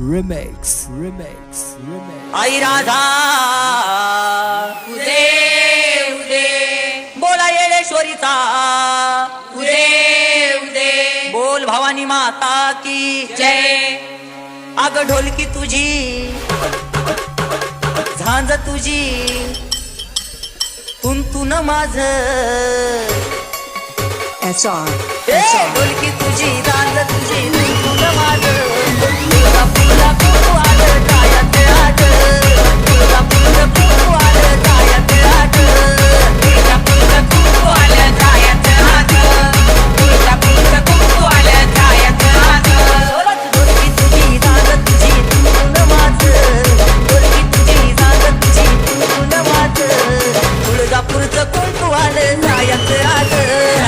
Remix, remix, remix. आई राधा उदे उदे. बोला येळेश्वरीचा उदे उदे. बोल भवानी माता की जय. अग ढोलकी तुझी झांज तुझी तुंतुन माझ. SR, ढोलकी तुझी झांज तुझी तुंतुन माझ. पुरचं कोण तू आलं जायचं आलं